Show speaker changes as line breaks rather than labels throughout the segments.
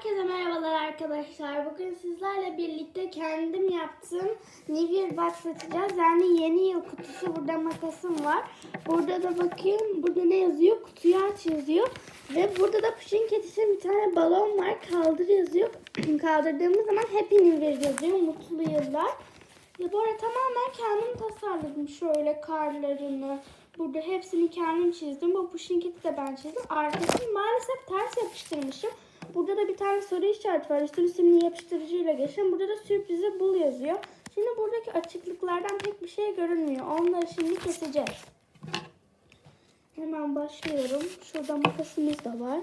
Herkese merhabalar arkadaşlar. Bugün sizlerle birlikte kendim yaptığım Box açacağız. Yani yeni yıl kutusu. Burada makasım var. Burada da bakayım. Burada ne yazıyor? Kutuyu aç yazıyor. Ve burada da Pushing için bir tane balon var. Kaldır yazıyor. Kaldırdığımız zaman Happy New Year yazıyor. Mutlu yıllar. Ya bu arada tamamen kendim tasarladım. Şöyle karlarını. Burada hepsini kendim çizdim. Bu pushing kit'i de ben çizdim. Arkasını maalesef ters yapıştırmışım. Burada da bir tane soru işareti var. Üstü simli yapıştırıcıyla geçin. Burada da sürprizi bul yazıyor. Şimdi buradaki açıklıklardan pek bir şey görünmüyor. Onları şimdi keseceğiz. Hemen başlıyorum. Şurada makasımız da var.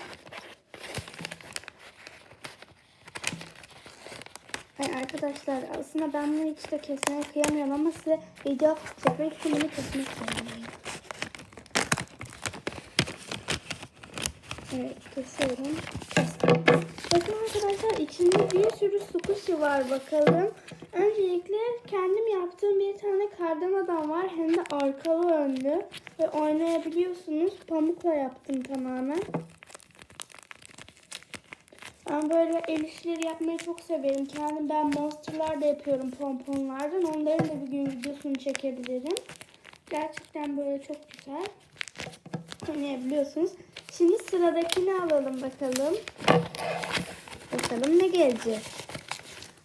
Ay arkadaşlar aslında ben bunu hiç de kesmeye kıyamıyorum ama size video çekmek için bunu kesmek zorundayım. Evet kesiyorum. Bakın arkadaşlar içinde bir sürü squishy var bakalım. Öncelikle kendim yaptığım bir tane kardan adam var. Hem de arkalı önlü. Ve oynayabiliyorsunuz. Pamukla yaptım tamamen. Ben böyle el işleri yapmayı çok severim. Kendim ben monsterlar da yapıyorum pomponlardan. Onların da bir gün videosunu çekebilirim. Gerçekten böyle çok güzel. Oynayabiliyorsunuz. Şimdi sıradakini alalım bakalım. Bakalım ne gelecek.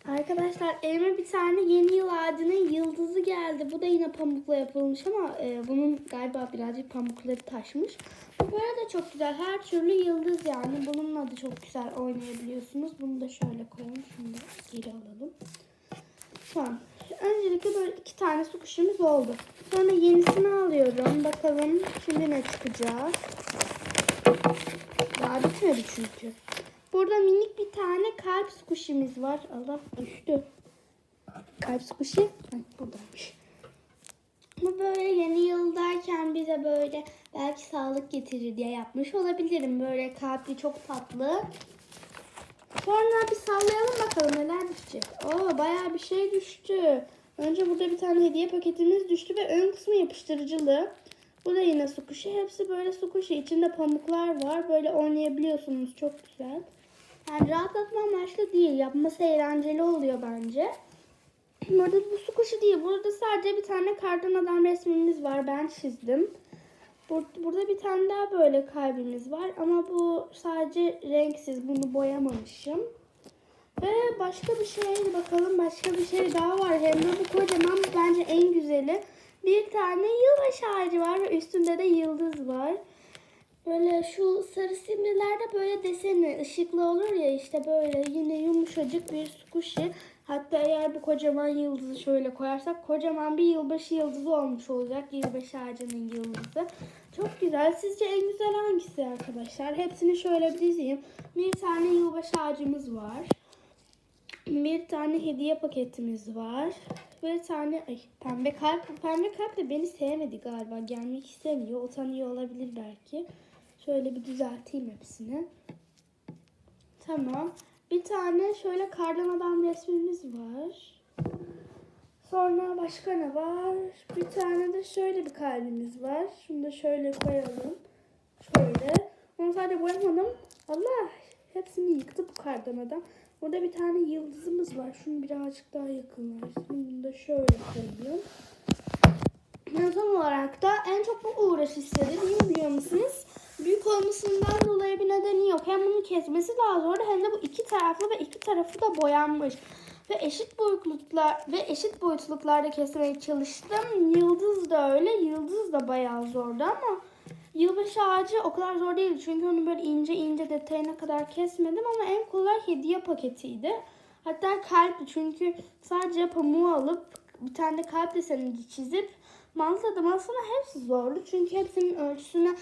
Arkadaşlar elime bir tane yeni yıl ağacının yıldızı geldi. Bu da yine pamukla yapılmış ama e, bunun galiba birazcık pamukları taşmış. Bu böyle de çok güzel. Her türlü yıldız yani. Bununla da çok güzel oynayabiliyorsunuz. Bunu da şöyle koyalım. Da geri alalım. Tamam. Öncelikle böyle iki tane su kuşumuz oldu. Sonra yenisini alıyorum. Bakalım şimdi ne çıkacak. Daha bitmedi çünkü. Burada minik bir tane kalp squishimiz var. Allah düştü. Kalp squishy. Ay, buradaymış. Bu böyle yeni yıldayken bize böyle belki sağlık getirir diye yapmış olabilirim. Böyle kalpli çok tatlı. Sonra bir sallayalım bakalım neler düşecek. Oo bayağı bir şey düştü. Önce burada bir tane hediye paketimiz düştü ve ön kısmı yapıştırıcılı. Bu da yine sukuşi. Hepsi böyle sukuşi. İçinde pamuklar var. Böyle oynayabiliyorsunuz. Çok güzel. Yani rahatlatma amaçlı değil. Yapması eğlenceli oluyor bence. Burada bu sukuşi değil. Burada sadece bir tane kardan adam resmimiz var. Ben çizdim. Bur- Burada bir tane daha böyle kalbimiz var. Ama bu sadece renksiz. Bunu boyamamışım. Ve başka bir şey bakalım. Başka bir şey daha var. Hem de bu kocaman bence en güzeli. Bir tane yılbaşı ağacı var ve üstünde de yıldız var. Böyle şu sarı simlilerde böyle deseni ışıklı olur ya işte böyle yine yumuşacık bir squishy. Hatta eğer bu kocaman yıldızı şöyle koyarsak kocaman bir yılbaşı yıldızı olmuş olacak. Yılbaşı ağacının yıldızı. Çok güzel. Sizce en güzel hangisi arkadaşlar? Hepsini şöyle bir dizeyim. Bir tane yılbaşı ağacımız var. Bir tane hediye paketimiz var. Bir tane ay, pembe kalp. Pembe kalp de beni sevmedi galiba. Gelmek istemiyor. Utanıyor olabilir belki. Şöyle bir düzelteyim hepsini. Tamam. Bir tane şöyle kardan adam resmimiz var. Sonra başka ne var? Bir tane de şöyle bir kalbimiz var. Şunu da şöyle koyalım. Şöyle. Onu sadece boyamadım. Allah hepsini yıktı bu kardan adam. Burada bir tane yıldızımız var. Şunu birazcık daha yakınlaştırayım. Şöyle koyayım. Ve son olarak da en çok bu uğraş istedi. Biliyor musunuz? Büyük olmasından dolayı bir nedeni yok. Hem bunu kesmesi daha zor hem de bu iki taraflı ve iki tarafı da boyanmış. Ve eşit boyutluklar ve eşit boyutluklarda kesmeye çalıştım. Yıldız da öyle. Yıldız da bayağı zordu ama Yılbaşı ağacı o kadar zor değil çünkü onu böyle ince ince detayına kadar kesmedim ama en kolay hediye paketiydi. Hatta kalp çünkü sadece pamuğu alıp bir tane de kalp deseni çizip mantladım. Aslında hepsi zordu çünkü hepsinin ölçüsünü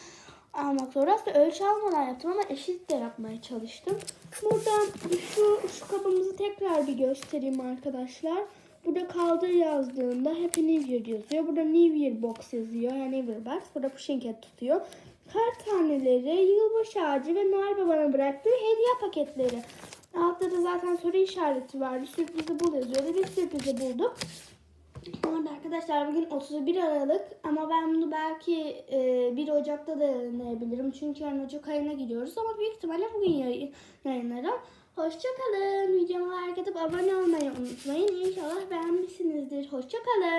almak zor. Aslında ölçü almadan yaptım ama eşit de yapmaya çalıştım. Buradan şu, şu kabımızı tekrar bir göstereyim arkadaşlar. Burada kaldır yazdığında Happy New Year yazıyor. Burada New Year Box yazıyor. Yani New Year Box. Burada Pushing Cat tutuyor. Kar taneleri, yılbaşı ağacı ve Noel Baba'na bıraktığı hediye paketleri. Altta da zaten soru işareti vardı. Sürprizi bul yazıyordu. Biz sürprizi bulduk. Bu arada arkadaşlar bugün 31 Aralık ama ben bunu belki e, 1 Ocak'ta da yayınlayabilirim. Çünkü yarın Ocak ayına gidiyoruz ama büyük ihtimalle bugün yayın, yayınlarım. Hoşçakalın. Videoma like atıp abone olmayı unutmayın. İnşallah beğenmişsinizdir. Hoşçakalın.